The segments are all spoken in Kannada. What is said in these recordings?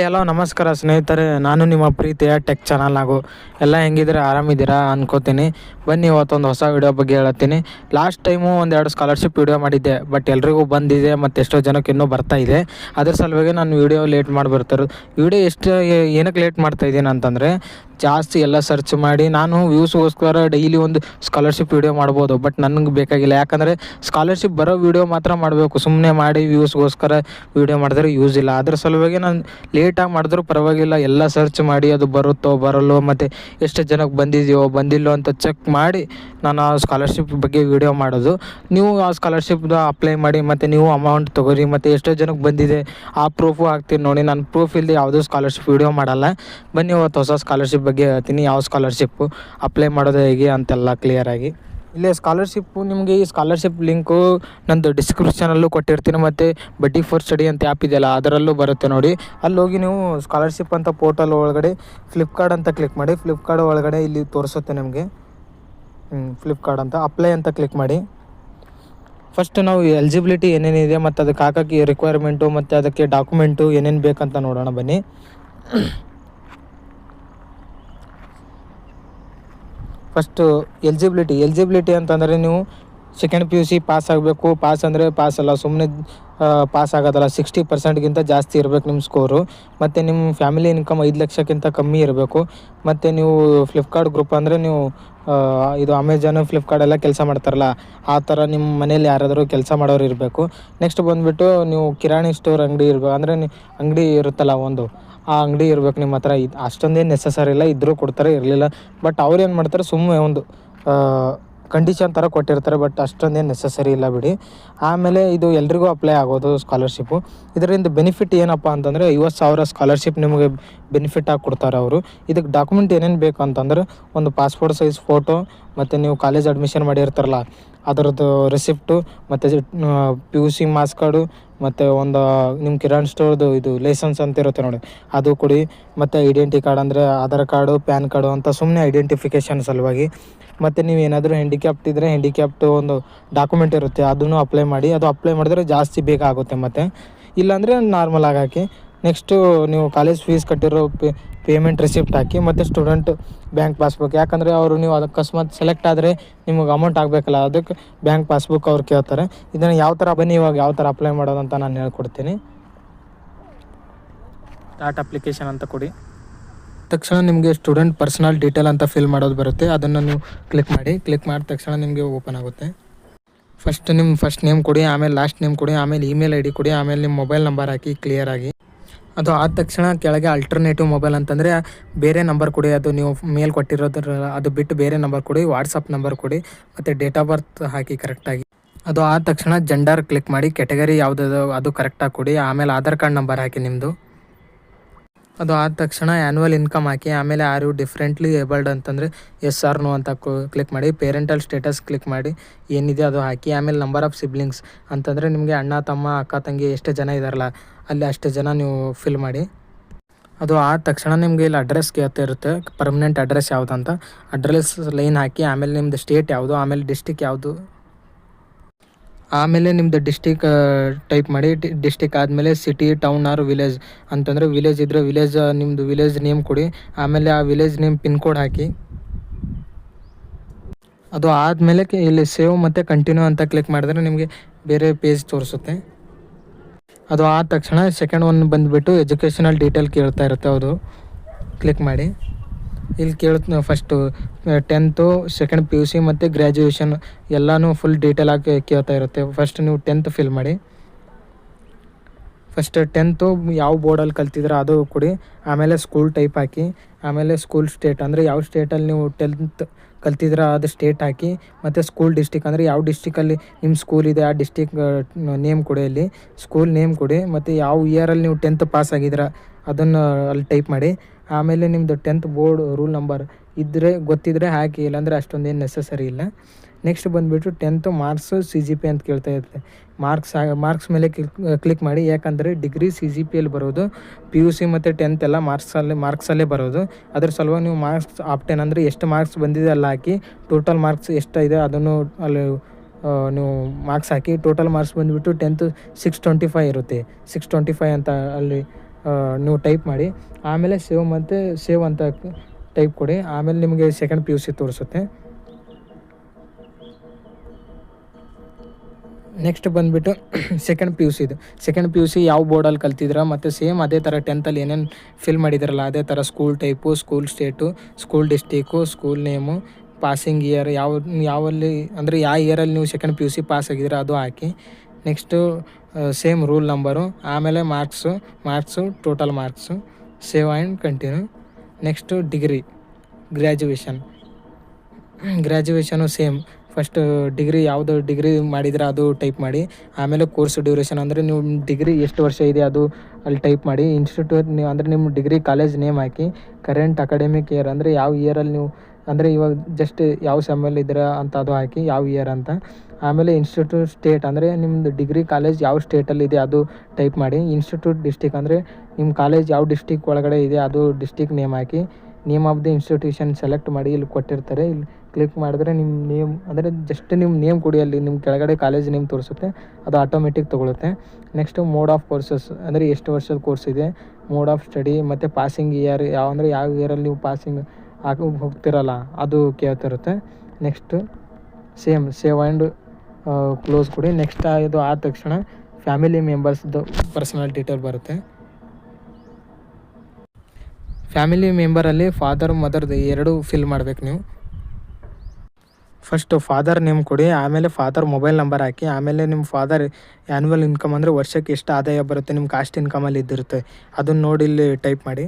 ಎಲ್ಲೋ ನಮಸ್ಕಾರ ಸ್ನೇಹಿತರೆ, ನಾನು ನಿಮ್ಮ ಪ್ರೀತಿಯ ಟೆಕ್ ಚಾನಲ್ ಹಾಗೂ ಎಲ್ಲ ಹೆಂಗಿದ್ರೆ ಆರಾಮಿದ್ದೀರಾ ಅನ್ಕೋತೀನಿ. ಬನ್ನಿ ಇವತ್ತೊಂದು ಹೊಸ ವಿಡಿಯೋ ಬಗ್ಗೆ ಹೇಳತ್ತೀನಿ. ಲಾಸ್ಟ್ ಟೈಮು ಒಂದೆರಡು ಸ್ಕಾಲರ್ಶಿಪ್ ವಿಡಿಯೋ ಮಾಡಿದ್ದೆ ಬಟ್ ಎಲ್ರಿಗೂ ಬಂದಿದೆ, ಮತ್ತು ಎಷ್ಟೋ ಜನಕ್ಕೆ ಇನ್ನೂ ಬರ್ತಾ ಇದೆ. ಅದ್ರ ಸಲುವಾಗಿ ನಾನು ವಿಡಿಯೋ ಲೇಟ್ ಮಾಡಿ ಬರ್ತಾರೆ ವಿಡಿಯೋ ಎಷ್ಟು ಏನಕ್ಕೆ ಲೇಟ್ ಮಾಡ್ತಾ ಇದ್ದೀನಿ ಅಂತಂದರೆ, ಜಾಸ್ತಿ ಎಲ್ಲ ಸರ್ಚ್ ಮಾಡಿ, ನಾನು ವ್ಯೂಸ್ಗೋಸ್ಕರ ಡೈಲಿ ಒಂದು ಸ್ಕಾಲರ್ಶಿಪ್ ವಿಡಿಯೋ ಮಾಡ್ಬೋದು ಬಟ್ ನನಗೆ ಬೇಕಾಗಿಲ್ಲ. ಯಾಕಂದರೆ ಸ್ಕಾಲರ್ಶಿಪ್ ಬರೋ ವಿಡಿಯೋ ಮಾತ್ರ ಮಾಡಬೇಕು. ಸುಮ್ಮನೆ ಮಾಡಿ ವ್ಯೂಸ್ಗೋಸ್ಕರ ವಿಡಿಯೋ ಮಾಡಿದ್ರೆ ಯೂಸ್ ಇಲ್ಲ. ಅದ್ರ ಸಲುವಾಗಿ ನಾನು ಲೇಟಾಗಿ ಮಾಡಿದ್ರೂ ಪರವಾಗಿಲ್ಲ, ಎಲ್ಲ ಸರ್ಚ್ ಮಾಡಿ ಅದು ಬರುತ್ತೋ ಬರಲ್ಲೋ ಮತ್ತು ಎಷ್ಟು ಜನಕ್ಕೆ ಬಂದಿದೆಯೋ ಬಂದಿಲ್ಲೋ ಅಂತ ಚೆಕ್ ಮಾಡಿ ನಾನು ಆ ಸ್ಕಾಲರ್ಶಿಪ್ ಬಗ್ಗೆ ವಿಡಿಯೋ ಮಾಡೋದು. ನೀವು ಆ ಸ್ಕಾಲರ್ಶಿಪ್ದು ಅಪ್ಲೈ ಮಾಡಿ, ಮತ್ತು ನೀವು ಅಮೌಂಟ್ ತೊಗೊರಿ ಮತ್ತು ಎಷ್ಟೋ ಜನಕ್ಕೆ ಬಂದಿದೆ, ಆ ಪ್ರೂಫು ಹಾಕ್ತೀನಿ ನೋಡಿ. ನಾನು ಪ್ರೂಫ್ ಇಲ್ಲದೆ ಯಾವುದೂ ಸ್ಕಾಲರ್ಶಿಪ್ ವಿಡಿಯೋ ಮಾಡಲ್ಲ. ಬನ್ನಿ ಇವತ್ತು ಹೊಸ ಸ್ಕಾಲರ್ಶಿಪ್ ಬಗ್ಗೆ ಹೇಳ್ತೀನಿ. ಯಾವ ಸ್ಕಾಲರ್ಶಿಪ್ಪು ಅಪ್ಲೈ ಮಾಡೋದು ಹೇಗೆ ಅಂತೆಲ್ಲ ಕ್ಲಿಯರಾಗಿ ಇಲ್ಲೇ ಸ್ಕಾಲರ್ಶಿಪ್ಪು ನಿಮಗೆ ಈ ಸ್ಕಾಲರ್ಶಿಪ್ ಲಿಂಕು ನಂದು ಡಿಸ್ಕ್ರಿಪ್ಷನಲ್ಲೂ ಕೊಟ್ಟಿರ್ತೀನಿ, ಮತ್ತು ಬಡ್ಡಿ ಫೋರ್ ಸ್ಟಡಿ ಅಂತ ಆ್ಯಪ್ ಇದೆಯಲ್ಲ, ಅದರಲ್ಲೂ ಬರುತ್ತೆ ನೋಡಿ. ಅಲ್ಲಿ ಹೋಗಿ ನೀವು ಸ್ಕಾಲರ್ಶಿಪ್ ಅಂತ ಪೋರ್ಟಲ್ ಒಳಗಡೆ ಫ್ಲಿಪ್ಕಾರ್ಟ್ ಅಂತ ಕ್ಲಿಕ್ ಮಾಡಿ ಫ್ಲಿಪ್ಕಾರ್ಟ್ ಒಳಗಡೆ ಇಲ್ಲಿ ತೋರಿಸುತ್ತೆ ನಿಮಗೆ. ಫ್ಲಿಪ್ಕಾರ್ಟ್ ಅಂತ ಅಪ್ಲೈ ಅಂತ ಕ್ಲಿಕ್ ಮಾಡಿ. ಫಸ್ಟ್ ನಾವು ಎಲಿಜಿಬಿಲಿಟಿ ಏನೇನಿದೆ ಮತ್ತು ಅದಕ್ಕೆ ಹಾಕೋಕ್ಕೆ ರಿಕ್ವೈರ್ಮೆಂಟು ಮತ್ತು ಅದಕ್ಕೆ ಡಾಕ್ಯುಮೆಂಟು ಏನೇನು ಬೇಕಂತ ನೋಡೋಣ ಬನ್ನಿ. ಫಸ್ಟು ಎಲಿಜಿಬಿಲಿಟಿ ಎಲಿಜಿಬಿಲಿಟಿ ಅಂತಂದರೆ ನೀವು second P U C pass ಆಗಬೇಕು. ಪಾಸ್ ಅಂದರೆ ಪಾಸ್ ಅಲ್ಲ. ಸುಮ್ಮನೆ ಪಾಸ್ ಆಗೋದಲ್ಲ. ಸಿಕ್ಸ್ಟಿ ಪರ್ಸೆಂಟ್ಗಿಂತ ಜಾಸ್ತಿ ಇರಬೇಕು ನಿಮ್ಮ ಸ್ಕೋರು ಮತ್ತು ನಿಮ್ಮ ಫ್ಯಾಮಿಲಿ ಇನ್ಕಮ್ ಐದು ಲಕ್ಷಕ್ಕಿಂತ ಕಮ್ಮಿ ಇರಬೇಕು. ಮತ್ತು ನೀವು ಫ್ಲಿಪ್ಕಾರ್ಟ್ ಗ್ರೂಪ್ ಅಂದರೆ ನೀವು ಇದು ಅಮೆಜಾನು ಫ್ಲಿಪ್ಕಾರ್ಟ್ ಎಲ್ಲ ಕೆಲಸ ಮಾಡ್ತಾರಲ್ಲ, ಆ ಥರ ನಿಮ್ಮ ಮನೇಲಿ ಯಾರಾದರೂ ಕೆಲಸ ಮಾಡೋರು ಇರಬೇಕು. ನೆಕ್ಸ್ಟ್ ಬಂದುಬಿಟ್ಟು ನೀವು ಕಿರಾಣಿ ಸ್ಟೋರ್ ಅಂಗಡಿ ಇರಬೇಕು ಅಂದರೆ ಅಂಗಡಿ ಇರುತ್ತಲ್ಲ ಒಂದು ಆ ಅಂಗಡಿ ಇರ್ಬೇಕು ನಿಮ್ಮ ಹತ್ರ. ಇದು ಅಷ್ಟೊಂದೇನು ನೆಸಸರಿ ಇಲ್ಲ ಇದ್ದರೂ ಕೊಡ್ತಾರೆ, ಇರಲಿಲ್ಲ. ಬಟ್ ಅವ್ರು ಏನು ಮಾಡ್ತಾರೆ ಸುಮ್ಮನೆ ಒಂದು ಕಂಡೀಷನ್ ಥರ ಕೊಟ್ಟಿರ್ತಾರೆ ಬಟ್ ಅಷ್ಟೊಂದೇನು ನೆಸಸರಿ ಇಲ್ಲ ಬಿಡಿ. ಆಮೇಲೆ ಇದು ಎಲ್ರಿಗೂ ಅಪ್ಲೈ ಆಗೋದು ಸ್ಕಾಲರ್ಶಿಪ್ಪು ಇದರಿಂದ ಬೆನಿಫಿಟ್ ಏನಪ್ಪ ಅಂತಂದರೆ, ಐವತ್ತು ಸಾವಿರ ಸ್ಕಾಲರ್ಶಿಪ್ ನಿಮಗೆ ಬೆನಿಫಿಟ್ ಆಗಿ ಕೊಡ್ತಾರೆ ಅವರು. ಇದಕ್ಕೆ ಡಾಕ್ಯುಮೆಂಟ್ ಏನೇನು ಬೇಕು ಅಂತಂದ್ರೆ, ಒಂದು ಪಾಸ್ಪೋರ್ಟ್ ಸೈಜ್ ಫೋಟೋ ಮತ್ತು ನೀವು ಕಾಲೇಜ್ ಅಡ್ಮಿಷನ್ ಮಾಡಿರ್ತಾರಲ್ಲ, ಅದರದ್ದು ರೆಸಿಪ್ಟು ಮತ್ತು P U C marks card ಮತ್ತು ಒಂದು ನಿಮ್ಮ ಕಿರಾಣಿ ಸ್ಟೋರ್ದು ಇದು ಲೈಸೆನ್ಸ್ ಅಂತ ಇರುತ್ತೆ ನೋಡಿ. ಅದು ಕೊಡಿ. ಮತ್ತು ಐಡೆಂಟಿ ಕಾರ್ಡ್ ಅಂದರೆ ಆಧಾರ್ ಕಾರ್ಡು, ಪ್ಯಾನ್ ಕಾರ್ಡು ಅಂತ ಸುಮ್ಮನೆ ಐಡೆಂಟಿಫಿಕೇಷನ್ ಸಲುವಾಗಿ. ಮತ್ತು ನೀವು ಏನಾದರೂ ಹ್ಯಾಂಡಿಕ್ಯಾಪ್ಟ್ ಇದ್ದರೆ ಹ್ಯಾಂಡಿಕ್ಯಾಪ್ಟು ಒಂದು ಡಾಕ್ಯುಮೆಂಟ್ ಇರುತ್ತೆ, ಅದನ್ನು ಅಪ್ಲೈ ಮಾಡಿ. ಅದು ಅಪ್ಲೈ ಮಾಡಿದ್ರೆ ಜಾಸ್ತಿ ಬೇಕಾಗುತ್ತೆ ಮತ್ತು. ಇಲ್ಲಾಂದರೆ ನಾರ್ಮಲ್ ಆಗಿ ಹಾಕಿ. ನೆಕ್ಸ್ಟು ನೀವು ಕಾಲೇಜ್ ಫೀಸ್ ಕಟ್ಟಿರೋ ಪೇಮೆಂಟ್ ರಿಸಿಪ್ಟ್ ಹಾಕಿ ಮತ್ತು ಸ್ಟೂಡೆಂಟ್ ಬ್ಯಾಂಕ್ ಪಾಸ್ಬುಕ್ ಯಾಕಂದರೆ ಅವರು ನೀವು ಅದು ಅಕಸ್ಮಾತ್ ಸೆಲೆಕ್ಟ್ ಆದರೆ ನಿಮಗೆ ಅಮೌಂಟ್ ಆಗಬೇಕಲ್ಲ, ಅದಕ್ಕೆ ಬ್ಯಾಂಕ್ ಪಾಸ್ಬುಕ್ ಅವ್ರು ಕೇಳ್ತಾರೆ. ಇದನ್ನು ಯಾವ ಥರ ಬನ್ನಿ, ಇವಾಗ ಯಾವ ಥರ ಅಪ್ಲೈ ಮಾಡೋದಂತ ನಾನು ಹೇಳ್ಕೊಡ್ತೀನಿ. ಸ್ಟಾರ್ಟ್ ಅಪ್ಲಿಕೇಶನ್ ಅಂತ ಕೊಡಿ. ತಕ್ಷಣ ನಿಮಗೆ ಸ್ಟೂಡೆಂಟ್ ಪರ್ಸನಲ್ ಡೀಟೇಲ್ ಅಂತ ಫಿಲ್ ಮಾಡೋದು ಬರುತ್ತೆ. ಅದನ್ನು ನೀವು ಕ್ಲಿಕ್ ಮಾಡಿ ಕ್ಲಿಕ್ ಮಾಡಿದ ತಕ್ಷಣ ನಿಮಗೆ ಓಪನ್ ಆಗುತ್ತೆ. ಫಸ್ಟ್ ನಿಮ್ಮ ಫಸ್ಟ್ ನೇಮ್ ಕೊಡಿ, ಆಮೇಲೆ ಲಾಸ್ಟ್ ನೇಮ್ ಕೊಡಿ, ಆಮೇಲೆ ಇಮೇಲ್ ಐ ಡಿ ಕೊಡಿ, ಆಮೇಲೆ ನಿಮ್ಮ ಮೊಬೈಲ್ ನಂಬರ್ ಹಾಕಿ ಕ್ಲಿಯರ್ ಆಗಿ. ಅದು ಆದ ತಕ್ಷಣ ಕೆಳಗೆ ಅಲ್ಟರ್ನೇಟಿವ್ ಮೊಬೈಲ್ ಅಂತಂದರೆ ಬೇರೆ ನಂಬರ್ ಕೊಡಿ, ಅದು ನೀವು ಮೇಲ್ ಕೊಟ್ಟಿರೋದ್ರ ಅದು ಬಿಟ್ಟು ಬೇರೆ ನಂಬರ್ ಕೊಡಿ ವಾಟ್ಸಪ್ ನಂಬರ್ ಕೊಡಿ, ಮತ್ತು ಡೇಟ್ ಆಫ್ ಬರ್ತ್ ಹಾಕಿ ಕರೆಕ್ಟಾಗಿ ಅದು ಆದ ತಕ್ಷಣ ಜೆಂಡರ್ ಕ್ಲಿಕ್ ಮಾಡಿ ಕೆಟಗರಿ ಯಾವುದದು ಅದು ಕರೆಕ್ಟಾಗಿ ಕೊಡಿ, ಆಮೇಲೆ ಆಧಾರ್ ಕಾರ್ಡ್ ನಂಬರ್ ಹಾಕಿ ನಿಮ್ಮದು ಅದು ಆದ ತಕ್ಷಣ ಆ್ಯನ್ಯುವಲ್ ಇನ್ಕಮ್ ಹಾಕಿ, ಆಮೇಲೆ ಆರ್ ಯು ಡಿಫ್ರೆಂಟ್ಲಿ ಏಬಲ್ಡ್ ಅಂತಂದರೆ ಎಸ್ ಆರ್ ನೋ ಅಂತ ಕ್ಲಿಕ್ ಮಾಡಿ ಪೇರೆಂಟಲ್ ಸ್ಟೇಟಸ್ ಕ್ಲಿಕ್ ಮಾಡಿ, ಏನಿದೆ ಅದು ಹಾಕಿ, ಆಮೇಲೆ ನಂಬರ್ ಆಫ್ ಸಿಬ್ಲಿಂಗ್ಸ್ ಅಂತಂದರೆ ನಿಮಗೆ ಅಣ್ಣ, ತಮ್ಮ, ಅಕ್ಕ, ತಂಗಿ ಎಷ್ಟು ಜನ ಇದ್ದಾರಲ್ಲ ಅಲ್ಲಿ ಅಷ್ಟು ಜನ ನೀವು ಫಿಲ್ ಮಾಡಿ. ಅದು ಆದ ತಕ್ಷಣ ನಿಮಗೆ ಇಲ್ಲಿ ಅಡ್ರೆಸ್ ಕೇಳ್ತಾ ಇರುತ್ತೆ ಪರ್ಮನೆಂಟ್ ಅಡ್ರೆಸ್ ಯಾವುದು ಅಂತ. ಅಡ್ರೆಸ್ ಲೈನ್ ಹಾಕಿ, ಆಮೇಲೆ ನಿಮ್ಮದು ಸ್ಟೇಟ್ ಯಾವುದು, ಆಮೇಲೆ ಡಿಸ್ಟಿಕ್ ಯಾವುದು ಆಮೇಲೆ ನಿಮ್ದು ಡಿಸ್ಟಿಕ್ ಟೈಪ್ ಮಾಡಿ ಡಿಸ್ಟಿಕ್ ಆದಮೇಲೆ ಸಿಟಿ ಟೌನ್ ಆರ್ ವಿಲೇಜ್ ಅಂತಂದರೆ ವಿಲೇಜ್ ಇದ್ದರೆ ವಿಲೇಜ್ ನಿಮ್ಮದು ವಿಲೇಜ್ ನೇಮ್ ಕೊಡಿ. ಆಮೇಲೆ ಆ ವಿಲೇಜ್ ನೇಮ್ ಪಿನ್ ಕೋಡ್ ಹಾಕಿ. ಅದು ಆದಮೇಲೆ ಇಲ್ಲಿ ಸೇವ್ ಮತ್ತು ಕಂಟಿನ್ಯೂ ಅಂತ ಕ್ಲಿಕ್ ಮಾಡಿದ್ರೆ ನಿಮಗೆ ಬೇರೆ ಪೇಜ್ ತೋರಿಸುತ್ತೆ. ಅದು ಆದ ತಕ್ಷಣ ಸೆಕೆಂಡ್ ಒನ್ ಬಂದುಬಿಟ್ಟು ಎಜುಕೇಷನಲ್ ಡೀಟೇಲ್ ಕೇಳ್ತಾ ಇರುತ್ತೆ, ಅದು. ಕ್ಲಿಕ್ ಮಾಡಿ. ಇಲ್ಲಿ ಕೇಳುತ್ತೆ first tenth second P U C ಮತ್ತು ಗ್ರ್ಯಾಜುಯೇಷನ್ ಎಲ್ಲನೂ ಫುಲ್ ಡೀಟೇಲ್ ಆಗಿ ಕೇಳ್ತಾ ಇರುತ್ತೆ. ಫಸ್ಟ್ ನೀವು ಟೆಂತ್ ಫಿಲ್ ಮಾಡಿ. ಫಸ್ಟ್ ಟೆಂತು ಯಾವ ಬೋರ್ಡಲ್ಲಿ ಕಲ್ತಿದ್ರೆ ಅದು ಕೊಡಿ. ಆಮೇಲೆ ಸ್ಕೂಲ್ ಟೈಪ್ ಹಾಕಿ. ಆಮೇಲೆ ಸ್ಕೂಲ್ ಸ್ಟೇಟ್ ಅಂದರೆ ಯಾವ ಸ್ಟೇಟಲ್ಲಿ ನೀವು ಟೆಂತ್ ಕಲ್ತಿದ್ರೆ ಅದು ಸ್ಟೇಟ್ ಹಾಕಿ. ಮತ್ತು ಸ್ಕೂಲ್ ಡಿಸ್ಟಿಕ್ ಅಂದರೆ ಯಾವ ಡಿಸ್ಟಿಕಲ್ಲಿ ನಿಮ್ಮ ಸ್ಕೂಲ್ ಇದೆ ಆ ಡಿಸ್ಟಿಕ್ ನೇಮ್ ಕೊಡಿ ಅಲ್ಲಿ. ಸ್ಕೂಲ್ ನೇಮ್ ಕೊಡಿ. ಮತ್ತು ಯಾವ ಇಯರಲ್ಲಿ ನೀವು ಟೆಂತ್ ಪಾಸ್ ಆಗಿದ್ರೆ ಅದನ್ನು ಅಲ್ಲಿ ಟೈಪ್ ಮಾಡಿ. ಆಮೇಲೆ ನಿಮ್ಮದು ಟೆಂತ್ ಬೋರ್ಡ್ ರೂಲ್ ನಂಬರ್ ಇದ್ದರೆ ಗೊತ್ತಿದ್ದರೆ ಹಾಕಿ, ಇಲ್ಲಾಂದರೆ ಏನು ನೆಸಸರಿ ಇಲ್ಲ. ನೆಕ್ಸ್ಟ್ ಬಂದುಬಿಟ್ಟು tenth marks C G P ಅಂತ ಕೇಳ್ತಾ ಇರುತ್ತೆ ಮಾರ್ಕ್ಸ್ ಮಾರ್ಕ್ಸ್ ಮೇಲೆ ಕ್ಲಿಕ್ ಕ್ಲಿಕ್ ಮಾಡಿ, ಯಾಕಂದರೆ ಡಿಗ್ರಿ ಸಿ ಜಿ ಪಿಯಲ್ಲಿ ಬರೋದು ಪಿ ಯು ಸಿ ಮತ್ತು ಟೆಂತ್ ಎಲ್ಲ ಮಾರ್ಕ್ಸಲ್ಲಿ ಮಾರ್ಕ್ಸಲ್ಲೇ ಬರೋದು. ಅದ್ರ ಸಲುವಾಗಿ ನೀವು ಮಾರ್ಕ್ಸ್ ಆಪ್ಟೆನ್ ಅಂದರೆ ಎಷ್ಟು ಮಾರ್ಕ್ಸ್ ಬಂದಿದೆ ಅಲ್ಲಿ ಹಾಕಿ ಟೋಟಲ್ ಮಾರ್ಕ್ಸ್ ಎಷ್ಟಿದೆ ಅದನ್ನು ಅಲ್ಲಿ ನೀವು ಮಾರ್ಕ್ಸ್ ಹಾಕಿ ಟೋಟಲ್ ಮಾರ್ಕ್ಸ್ ಬಂದುಬಿಟ್ಟು ಟೆಂತ್ ಸಿಕ್ಸ್ ಟ್ವೆಂಟಿ ಫೈ ಇರುತ್ತೆ. ಸಿಕ್ಸ್ ಟ್ವೆಂಟಿ ಫೈ ಅಂತ ಅಲ್ಲಿ ನೀವು ಟೈಪ್ ಮಾಡಿ. ಆಮೇಲೆ ಸೇವ್ ಮತ್ತು ಸೇವ್ ಅಂತ ಟೈಪ್ ಕೊಡಿ. ಆಮೇಲೆ ನಿಮಗೆ ಸೆಕೆಂಡ್ ಪಿ ಯು ಸಿ ತೋರಿಸುತ್ತೆ. ನೆಕ್ಸ್ಟ್ ಬಂದುಬಿಟ್ಟು ಸೆಕೆಂಡ್ ಪಿ ಯು ಸಿದು ಸೆಕೆಂಡ್ ಪಿ ಯು ಸಿ ಯಾವ ಬೋರ್ಡಲ್ಲಿ ಕಲ್ತಿದ್ರ ಮತ್ತು ಸೇಮ್ ಅದೇ ಥರ ಟೆಂತಲ್ಲಿ ಏನೇನು ಫಿಲ್ ಮಾಡಿದಿರಲ್ಲ ಅದೇ ಥರ school type school state school district school name passing year ಯಾವ, ಯಾವಲ್ಲಿ, ಅಂದರೆ ಯಾವ ಇಯರಲ್ಲಿ ನೀವು second P U C pass ಆಗಿದ್ದೀರ ಅದು ಹಾಕಿ. ನೆಕ್ಸ್ಟು ಸೇಮ್ ರೂಲ್ ನಂಬರು ಆಮೇಲೆ marks marks total marks save and continue next degree graduation graduation same first degree ಯಾವುದು ಡಿಗ್ರಿ ಮಾಡಿದರೆ ಅದು ಟೈಪ್ ಮಾಡಿ. ಆಮೇಲೆ ಕೋರ್ಸ್ ಡ್ಯೂರೇಷನ್ ಅಂದರೆ ನೀವು ಡಿಗ್ರಿ ಎಷ್ಟು ವರ್ಷ ಇದೆ ಅದು ಅಲ್ಲಿ ಟೈಪ್ ಮಾಡಿ. ಇನ್ಸ್ಟಿಟ್ಯೂಟ್ ನೀವು ಅಂದರೆ ನಿಮ್ಮ ಡಿಗ್ರಿ ಕಾಲೇಜ್ ನೇಮ್ ಹಾಕಿ. ಕರೆಂಟ್ ಅಕಾಡೆಮಿಕ್ ಇಯರ್ ಅಂದರೆ ಯಾವ ಇಯರಲ್ಲಿ ನೀವು ಅಂದರೆ ಇವಾಗ ಜಸ್ಟ್ ಯಾವ ಸೆಮ್ಮಲ್ಲಿ ಇದ್ದೀರಾ ಅಂತ ಅದು ಹಾಕಿ ಯಾವ ಇಯರ್ ಅಂತ. ಆಮೇಲೆ ಇನ್ಸ್ಟಿಟ್ಯೂಟ್ ಸ್ಟೇಟ್ ಅಂದರೆ ನಿಮ್ಮದು ಡಿಗ್ರಿ ಕಾಲೇಜ್ ಯಾವ ಸ್ಟೇಟಲ್ಲಿ ಇದೆ ಅದು ಟೈಪ್ ಮಾಡಿ. ಇನ್ಸ್ಟಿಟ್ಯೂಟ್ ಡಿಸ್ಟಿಕ್ ಅಂದರೆ ನಿಮ್ಮ ಕಾಲೇಜ್ ಯಾವ ಡಿಸ್ಟಿಕ್ ಒಳಗಡೆ ಇದೆ ಅದು district name hockey name of the institution select ಮಾಡಿ ಇಲ್ಲಿ ಕೊಟ್ಟಿರ್ತಾರೆ. ಇಲ್ಲಿ ಕ್ಲಿಕ್ ಮಾಡಿದ್ರೆ ನಿಮ್ಮ ನೇಮ್ ಅಂದರೆ ಜಸ್ಟ್ ನಿಮ್ಮ ನೇಮ್ ಕೊಡಿ ಅಲ್ಲಿ ನಿಮ್ಮ ಕೆಳಗಡೆ ಕಾಲೇಜ್ ನೇಮ್ ತೋರಿಸುತ್ತೆ, ಅದು ಆಟೋಮೆಟಿಕ್ ತೊಗೊಳುತ್ತೆ. ನೆಕ್ಸ್ಟು ಮೋಡ್ ಆಫ್ ಕೋರ್ಸಸ್ ಅಂದರೆ ಎಷ್ಟು ವರ್ಷದ ಕೋರ್ಸ್ ಇದೆ ಮೋಡ್ ಆಫ್ ಸ್ಟಡಿ ಮತ್ತು ಪಾಸಿಂಗ್ ಇಯರ್ ಯಾವ, ಅಂದರೆ ಯಾವ ಇಯರಲ್ಲಿ ನೀವು ಪಾಸಿಂಗ್ ಆಗಿ ಹೋಗ್ತಿರಲ್ಲ, ಅದು ಕೇಳ್ತಿರುತ್ತೆ. Next same save and close ಕೊಡಿ. ನೆಕ್ಸ್ಟ್ ಇದು ಆದ ತಕ್ಷಣ ಫ್ಯಾಮಿಲಿ ಮೆಂಬರ್ಸ್ದು ಪರ್ಸನಲ್ ಡೀಟೇಲ್ ಬರುತ್ತೆ. ಫ್ಯಾಮಿಲಿ ಮೆಂಬರಲ್ಲಿ ಫಾದರ್ ಮದರ್ದು ಎರಡು ಫಿಲ್ ಮಾಡ್ಬೇಕು ನೀವು. ಫಸ್ಟು ಫಾದರ್ ನೇಮ್ ಕೊಡಿ. ಆಮೇಲೆ ಫಾದರ್ ಮೊಬೈಲ್ ನಂಬರ್ ಹಾಕಿ. ಆಮೇಲೆ ನಿಮ್ಮ ಫಾದರ್ ಆ್ಯನ್ಯುವಲ್ ಇನ್ಕಮ್ ಅಂದರೆ ವರ್ಷಕ್ಕೆ ಎಷ್ಟು ಆದಾಯ ಬರುತ್ತೆ, ನಿಮ್ಮ ಕಾಸ್ಟ್ ಇನ್ಕಮಲ್ಲಿ ಇದ್ದಿರುತ್ತೆ. ಅದನ್ನು ನೋಡಿ ಇಲ್ಲಿ ಟೈಪ್ ಮಾಡಿ.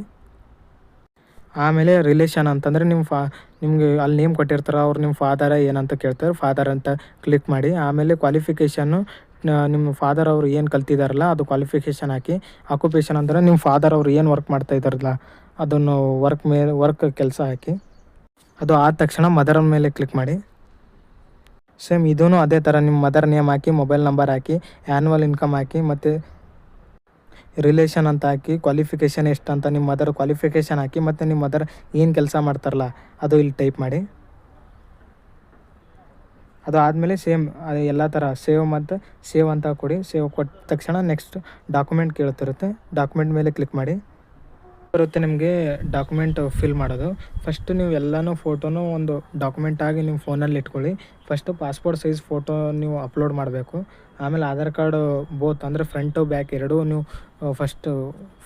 ಆಮೇಲೆ ರಿಲೇಷನ್ ಅಂತಂದರೆ ನಿಮ್ಮ ಫಾ, ನಿಮಗೆ ಅಲ್ಲಿ ನೇಮ್ ಕೊಟ್ಟಿರ್ತಾರೆ, ಅವ್ರು ನಿಮ್ಮ ಫಾದರ ಏನಂತ ಕೇಳ್ತಾರೆ ಫಾದರ್ ಅಂತ ಕ್ಲಿಕ್ ಮಾಡಿ, ಆಮೇಲೆ ಕ್ವಾಲಿಫಿಕೇಷನ್ನು ನಿಮ್ಮ ಫಾದರ್ ಅವರು ಏನು ಕಲ್ತಿದಾರಲ್ಲ, ಅದು ಕ್ವಾಲಿಫಿಕೇಷನ್ ಹಾಕಿ ಆಕ್ಯುಪೇಷನ್ ಅಂದರೆ ನಿಮ್ಮ ಫಾದರ್ ಅವರು ಏನು ವರ್ಕ್ ಮಾಡ್ತಾ ಇದ್ದಾರಲ್ಲ, ಅದನ್ನು ವರ್ಕ್ ಮೇಲೆ ವರ್ಕ್ ಕೆಲಸ ಹಾಕಿ, ಅದು ಆದ ತಕ್ಷಣ ಮದರ್ ಮೇಲೆ ಕ್ಲಿಕ್ ಮಾಡಿ. ಸೇಮ್ ಇದೂ ಅದೇ ಥರ ನಿಮ್ಮ ಮದರ್ ನೇಮ್ ಹಾಕಿ ಮೊಬೈಲ್ ನಂಬರ್ ಹಾಕಿ ಆ್ಯನ್ವಲ್ ಇನ್ಕಮ್ ಹಾಕಿ, ಮತ್ತು ರಿಲೇಷನ್ ಅಂತ ಹಾಕಿ ಕ್ವಾಲಿಫಿಕೇಷನ್ ಎಷ್ಟು ಅಂತ ನಿಮ್ಮ ಮದರ್ ಕ್ವಾಲಿಫಿಕೇಷನ್ ಹಾಕಿ, ಮತ್ತು ನಿಮ್ಮ ಮದರ್ ಏನು ಕೆಲಸ ಮಾಡ್ತಾರಲ್ಲ ಅದು ಇಲ್ಲಿ ಟೈಪ್ ಮಾಡಿ. ಅದು ಆದಮೇಲೆ ಸೇಮ್ ಎಲ್ಲ ಥರ ಸೇವ್ ಮತ್ತು ಸೇವ್ ಅಂತ ಕೊಡಿ, ಸೇವ್ ಕೊಟ್ಟ ತಕ್ಷಣ ನೆಕ್ಸ್ಟ್ ಡಾಕ್ಯುಮೆಂಟ್ ಕೇಳ್ತಿರುತ್ತೆ ಡಾಕ್ಯುಮೆಂಟ್ ಮೇಲೆ ಕ್ಲಿಕ್ ಮಾಡಿ. ಬರುತ್ತೆ ನಿಮಗೆ ಡಾಕ್ಯುಮೆಂಟ್ ಫಿಲ್ ಮಾಡೋದು. ಫಸ್ಟ್ ನೀವು ಎಲ್ಲನೂ ಫೋಟೋನು ಒಂದು ಡಾಕ್ಯುಮೆಂಟ್ ಆಗಿ ನಿಮ್ಮ ಫೋನಲ್ಲಿ ಇಟ್ಕೊಳ್ಳಿ. ಫಸ್ಟು ಪಾಸ್ಪೋರ್ಟ್ ಸೈಜ್ ಫೋಟೋ ನೀವು ಅಪ್ಲೋಡ್ ಮಾಡಬೇಕು. ಆಮೇಲೆ ಆಧಾರ್ ಕಾರ್ಡು ಬೋತ್ ಅಂದರೆ ಫ್ರಂಟು ಬ್ಯಾಕ್ ಎರಡೂ ನೀವು ಫಸ್ಟು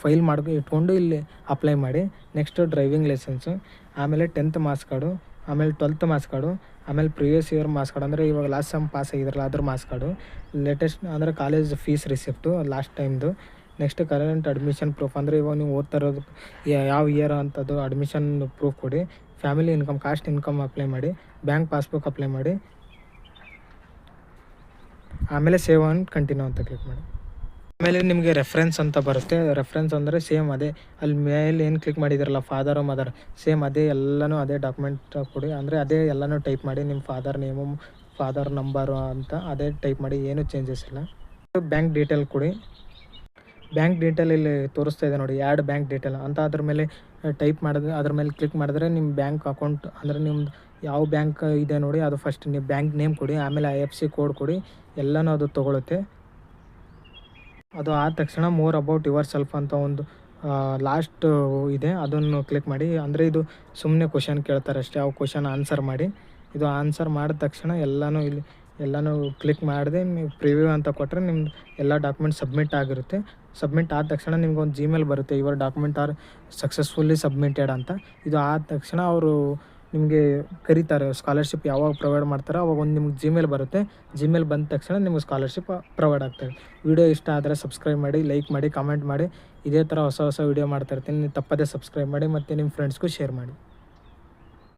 ಫೈಲ್ ಮಾಡಿ ಇಟ್ಕೊಂಡು ಇಲ್ಲಿ ಅಪ್ಲೈ ಮಾಡಿ. ನೆಕ್ಸ್ಟು ಡ್ರೈವಿಂಗ್ ಲೈಸೆನ್ಸು ಆಮೇಲೆ ಟೆಂತ್ ಮಾರ್ಕ್ಸ್ ಕಾರ್ಡು ಆಮೇಲೆ ಟ್ವೆಲ್ತ್ ಮಾರ್ಕ್ಸ್ ಕಾರ್ಡು ಆಮೇಲೆ ಪ್ರಿವಿಯಸ್ ಇಯರ್ ಮಾರ್ಕ್ಸ್ ಕಾರ್ಡ್ ಅಂದರೆ ಇವಾಗ ಲಾಸ್ಟ್ ಸಮ್ ಪಾಸ್ ಆಗಿದ್ರಲ್ಲ ಅದ್ರ ಮಾರ್ಕ್ಸ್ ಕಾರ್ಡು ಲೇಟೆಸ್ಟ್ ಅಂದರೆ ಕಾಲೇಜ್ ಫೀಸ್ ರಿಸಿಪ್ಟು ಲಾಸ್ಟ್ ಟೈಮ್ದು ನೆಕ್ಸ್ಟ್ ಕರೆಂಟ್ ಅಡ್ಮಿಷನ್ ಪ್ರೂಫ್ ಅಂದರೆ ಇವಾಗ ನೀವು ಓದ್ತಾ ಇರೋದು ಯಾವ ಇಯರ್ ಅಂತದ್ದು ಅಡ್ಮಿಷನ್ ಪ್ರೂಫ್ ಕೊಡಿ. Family income caste income apply ಮಾಡಿ. ಬ್ಯಾಂಕ್ ಪಾಸ್ಬುಕ್ ಅಪ್ಲೈ ಮಾಡಿ. ಆಮೇಲೆ ಸೇವ್ ಆನ್ ಕಂಟಿನ್ಯೂ ಅಂತ ಕ್ಲಿಕ್ ಮಾಡಿ. ಆಮೇಲೆ ನಿಮಗೆ ರೆಫರೆನ್ಸ್ ಅಂತ ಬರುತ್ತೆ. ರೆಫರೆನ್ಸ್ ಅಂದರೆ ಸೇಮ್ ಅದೇ. ಅಲ್ಲಿ ಮೇಲೆ ಏನು ಕ್ಲಿಕ್ ಮಾಡಿದಿರಲ್ಲ ಫಾದರ್ ಮದರ್ ಸೇಮ್ ಅದೇ ಎಲ್ಲನೂ ಅದೇ ಡಾಕ್ಯುಮೆಂಟ್ ಕೊಡಿ. ಅಂದರೆ ಅದೇ ಎಲ್ಲನೂ ಟೈಪ್ ಮಾಡಿ ನಿಮ್ಮ ಫಾದರ್ ನೇಮು ಫಾದರ್ ನಂಬರು ಅಂತ ಅದೇ ಟೈಪ್ ಮಾಡಿ, ಏನೂ ಚೇಂಜಸ್ ಇಲ್ಲ. ಬ್ಯಾಂಕ್ ಡೀಟೇಲ್ ಕೊಡಿ. ಬ್ಯಾಂಕ್ ಡೀಟೇಲ್ ಇಲ್ಲಿ ತೋರಿಸ್ತಾ ಇದೆ ನೋಡಿ ಎರಡು ಬ್ಯಾಂಕ್ ಡೀಟೇಲ್ ಅಂತ ಅದ್ರ ಮೇಲೆ ಟೈಪ್ ಮಾಡಿದ್ರೆ, ಅದ್ರ ಮೇಲೆ ಕ್ಲಿಕ್ ಮಾಡಿದ್ರೆ ನಿಮ್ಮ ಬ್ಯಾಂಕ್ ಅಕೌಂಟ್ ಅಂದರೆ ನಿಮ್ದು ಯಾವ ಬ್ಯಾಂಕ್ ಇದೆ ನೋಡಿ, ಅದು ಫಸ್ಟ್ ನೀವು ಬ್ಯಾಂಕ್ ನೇಮ್ ಕೊಡಿ, ಆಮೇಲೆ ಐ ಎಫ್ ಸಿ ಕೋಡ್ ಕೊಡಿ, ಎಲ್ಲನೂ ಅದು ತೊಗೊಳುತ್ತೆ. ಅದು ಆದ ತಕ್ಷಣ ಮೋರ್ ಅಬೌಟ್ ಯುವರ್ ಸೆಲ್ಫ್ ಅಂತ ಒಂದು ಲಾಸ್ಟ್ ಇದೆ, ಅದನ್ನು ಕ್ಲಿಕ್ ಮಾಡಿ. ಅಂದರೆ ಇದು ಸುಮ್ಮನೆ ಕ್ವಶನ್ ಕೇಳ್ತಾರೆ ಅಷ್ಟೇ, ಅವು ಕ್ವಶನ್ ಆನ್ಸರ್ ಮಾಡಿ. ಇದು ಆನ್ಸರ್ ಮಾಡಿದ ತಕ್ಷಣ ಎಲ್ಲನೂ ಇಲ್ಲಿ, ಎಲ್ಲನೂ ಕ್ಲಿಕ್ ಮಾಡಿದೆ, ನೀವು ಪ್ರಿವ್ಯೂ ಅಂತ ಕೊಟ್ಟರೆ ನಿಮ್ದು ಎಲ್ಲ ಡಾಕ್ಯುಮೆಂಟ್ ಸಬ್ಮಿಟ್ ಆಗಿರುತ್ತೆ. ಸಬ್ಮಿಟ್ ಆದ ತಕ್ಷಣ ನಿಮ್ಗೆ ಒಂದು ಜಿಮೇಲ್ ಬರುತ್ತೆ your document are successfully submitted ಅಂತ. ಇದು ಆದ ತಕ್ಷಣ ಅವರು ನಿಮಗೆ ಕರೀತಾರೆ ಸ್ಕಾಲರ್ಶಿಪ್ ಯಾವಾಗ ಪ್ರೊವೈಡ್ ಮಾಡ್ತಾರೋ ಅವಾಗ ಒಂದು ನಿಮ್ಗೆ ಜಿಮೇಲ್ ಬರುತ್ತೆ. ಜಿಮೇಲ್ ಬಂದ ತಕ್ಷಣ ನಿಮ್ಗೆ ಸ್ಕಾಲರ್ಶಿಪ್ ಪ್ರೊವೈಡ್ ಆಗ್ತದೆ. ವಿಡಿಯೋ ಇಷ್ಟ ಆದರೆ ಸಬ್ಸ್ಕ್ರೈಬ್ ಮಾಡಿ ಲೈಕ್ ಮಾಡಿ ಕಾಮೆಂಟ್ ಮಾಡಿ. ಇದೇ ಥರ ಹೊಸ ಹೊಸ ವೀಡಿಯೋ ಮಾಡ್ತಾಯಿರ್ತೀನಿ ತಪ್ಪದೇ ಸಬ್ಸ್ಕ್ರೈಬ್ ಮಾಡಿ ಮತ್ತು ನಿಮ್ಮ ಫ್ರೆಂಡ್ಸ್ಗೂ ಶೇರ್ ಮಾಡಿ.